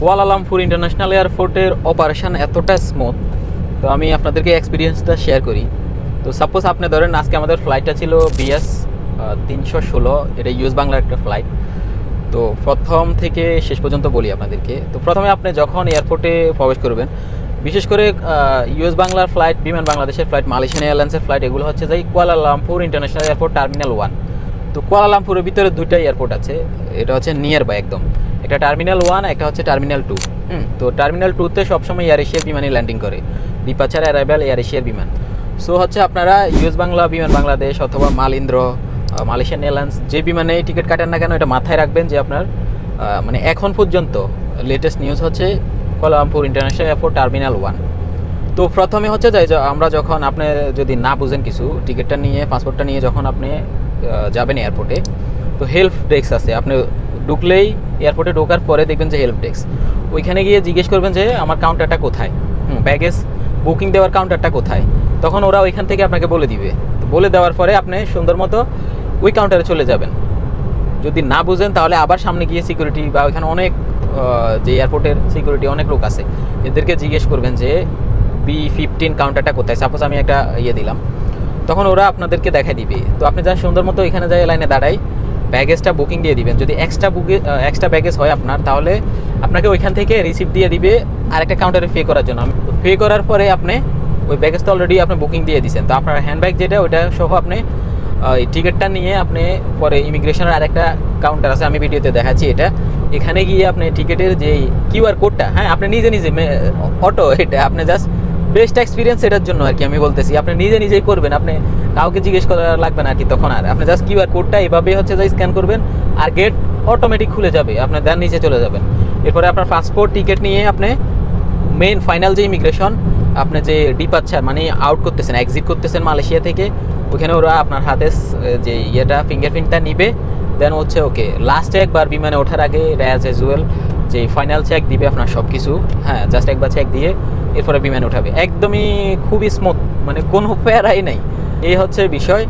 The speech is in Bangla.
কুয়ালালামপুর ইন্টারন্যাশনাল এয়ারপোর্টের অপারেশন এতটা স্মুথ তো আমি আপনাদেরকে এক্সপিরিয়েন্সটা শেয়ার করি। তো সাপোজ আপনি ধরেন আজকে আমাদের ফ্লাইটটা ছিল বিএস তিনশো ষোলো, এটা ইউএস বাংলার একটা ফ্লাইট তো প্রথম থেকে শেষ পর্যন্ত বলি আপনাদেরকে। তো প্রথমে আপনি যখন এয়ারপোর্টে প্রবেশ করবেন, বিশেষ করে ইউএস বাংলার ফ্লাইট বিমান বাংলাদেশের ফ্লাইট মালয়েশিয়ান এয়ারলাইন্সের ফ্লাইট এগুলো হচ্ছে যাই Kuala Lumpur international airport terminal one তো কুয়ালালামপুরের ভিতরে দুইটা এয়ারপোর্ট আছে, এটা হচ্ছে নিয়ার বাই একদম। এটা টার্মিনাল ওয়ান একটা হচ্ছে টার্মিনাল টু হুম। তো টার্মিনাল টুতে সবসময় এয়ার এশিয়ার বিমানই ল্যান্ডিং করে। ডিপাচার অ্যারাইভেল এয়ার এশিয়ার বিমান। সো হচ্ছে আপনারা ইউএস বাংলা বিমান বাংলাদেশ অথবা মালিন্দ্র মালয়েশিয়ান এয়ারলাইন্স যে বিমানে টিকিট কাটেন না কেন এটা মাথায় রাখবেন যে আপনার মানে এখন পর্যন্ত লেটেস্ট নিউজ হচ্ছে Kuala Lumpur international airport terminal one তো প্রথমে হচ্ছে যাই আমরা যখন আপনি যদি না বুঝেন কিছু টিকিটটা নিয়ে পাসপোর্টটা নিয়ে যখন আপনি যাবেন এয়ারপোর্টে তো হেল্প ডেস্ক আছে। আপনি ঢুকলেই এয়ারপোর্টে ঢোকার পরে দেখবেন যে হেল্প ডেস্ক ওইখানে গিয়ে জিজ্ঞেস করবেন যে, আমার কাউন্টারটা কোথায়? ব্যাগেজ বুকিং দেওয়ার কাউন্টারটা কোথায়? তখন ওরা ওইখান থেকে আপনাকে বলে দিবে। বলে দেওয়ার পরে আপনি সুন্দর মতো ওই কাউন্টারে চলে যাবেন। যদি না বুঝেন, তাহলে আবার সামনে গিয়ে সিকিউরিটি বা ওইখানে অনেক যে এয়ারপোর্টের সিকিউরিটি অনেক লোক আছে। এদেরকে জিজ্ঞেস করবেন যে বি ফিফটিন কাউন্টারটা কোথায়? সাপোজ আমি একটা ইয়ে দিলাম। তখন ওরা আপনাদেরকে দেখাই দিবে। তো আপনি যা সুন্দর মতো এখানে যাই লাইনে দাঁড়াই ব্যাগেজটা বুকিং দিয়ে দিবেন। যদি এক্সট্রা বুকে এক্সট্রা ব্যাগেজ হয় আপনার, তাহলে আপনাকে ওইখান থেকে রিসিপ্ট দিয়ে দিবে আরেকটা কাউন্টারে পে করার জন্য। পে করার পরে আপনি ওই ব্যাগেজটা অলরেডি আপনি বুকিং দিয়ে দিচ্ছেন তো আপনার হ্যান্ড ব্যাগ যেটা, ওইটা সহ আপনি এই টিকিটটা নিয়ে আপনি পরে ইমিগ্রেশনের আরেকটা কাউন্টার আছে, আমি ভিডিওতে দেখাচ্ছি এটা। এখানে গিয়ে আপনি টিকিটের যে কিউআর কোডটা হ্যাঁ আপনি নিজে নিজে অটো এটা, আপনি জাস্ট বেস্ট এক্সপিরিয়েন্স এটার জন্য আর কি আমি বলতেছি। আপনি নিজে নিজেই করবেন, আপনি কাউকে জিজ্ঞেস করা লাগবে না আর কি তখন আর। আপনি জাস্ট কিউআর কোডটা এভাবে হচ্ছে যে স্ক্যান করবেন আর গেট অটোমেটিক খুলে যাবে, আপনি দেন নিচে চলে যাবেন। এরপরে আপনার পাসপোর্ট টিকিট নিয়ে আপনি মেন ফাইনাল যে ইমিগ্রেশন আপনি যে ডিপাচ্ছার মানে আউট করতেছেন এক্সিট করতেছেন মালয়েশিয়া থেকে, ওখানে ওরা আপনার হাতে যে ইয়েটা ফিঙ্গারপ্রিন্টটা নিবে দেন হচ্ছে ওকে লাস্টে একবার বিমানে ওঠার আগে র্যাজ এজুয়েল যে ফাইনাল চেক দিবে আপনার সব কিছু হ্যাঁ জাস্ট একবার চেক দিয়ে এরপরে বিমান উঠাবে। একদমই খুবই স্মুথ মানে কোনো প্যারাই নাই। এই হচ্ছে বিষয়।